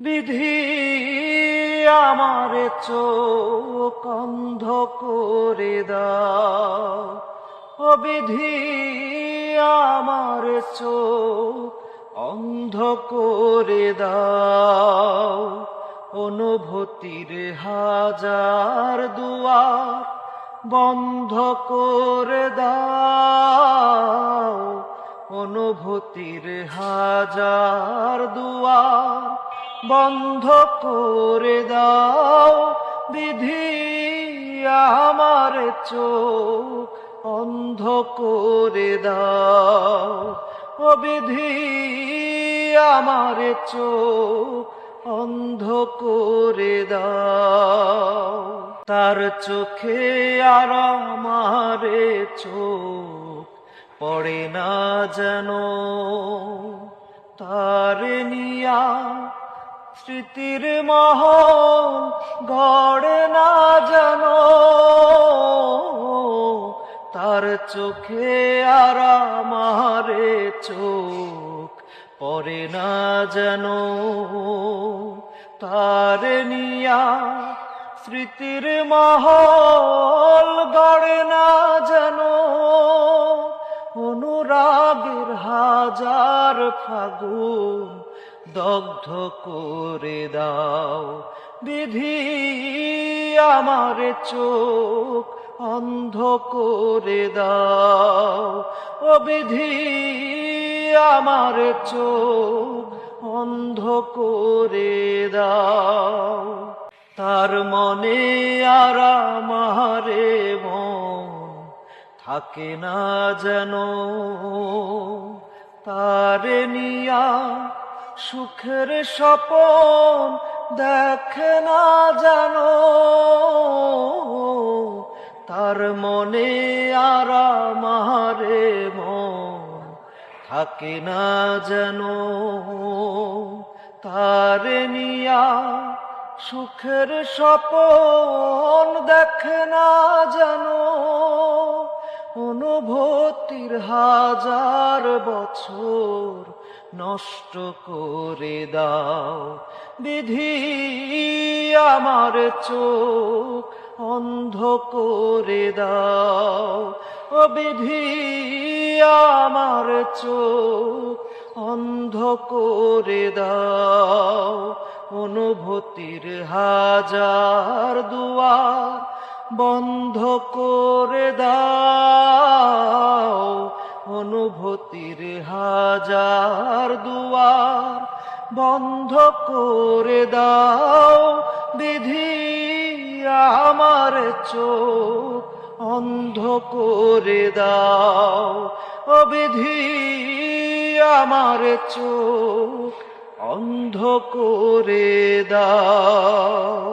বিধি আমার চোখ অন্ধ করে দাও। ও বিধি আমার চোখ অন্ধ করে দাও। অনুভূতির হাজার দুয়ার বন্ধ করে দাও। অনুভূতির হাজার দুয়ার বন্ধ করে দাও বিধি আমার চোখ, অন্ধ করে দাও। ও বিধি আমার চোখ, অন্ধ করে দাও। তার চোখে আর আমারে চোখ পড়ে না যেন। তার নিয়া স্মৃতির মহল গড়ে না যেন, তার চোখে আর আমারে চোখ পরে না যেন। তার নিয়া স্মৃতির মহল গড়ে না যেন, অনুরাগের হাজার ফাগুন দগ্ধ করে দাও। বিধি আমার চোখ অন্ধ করে দাও। ও বিধি আমার চোখ অন্ধ করে দাও। তার মনে আর আমারে মন থাকে না যেন। তার নিয়া সুখের স্বপন দেখে না যেন তার মনে আর আমারে মন থাকে না যেন। তার নিয়া সুখের স্বপন দেখে না যেন। অনুভূতির হাজার বছর নষ্ট করে দাও। বিধি আমার চোখ অন্ধ করে দাও। ও বিধি আমার চোখ অন্ধ করে দাও। অনুভূতির হাজার দুয়ার বন্ধ করে দাও। অনুভূতির হাজার বন্ধ করে দাও বিধি আমার চোখ অন্ধ করে দাও। ও বিধি আমার চোখ অন্ধ করে দাও।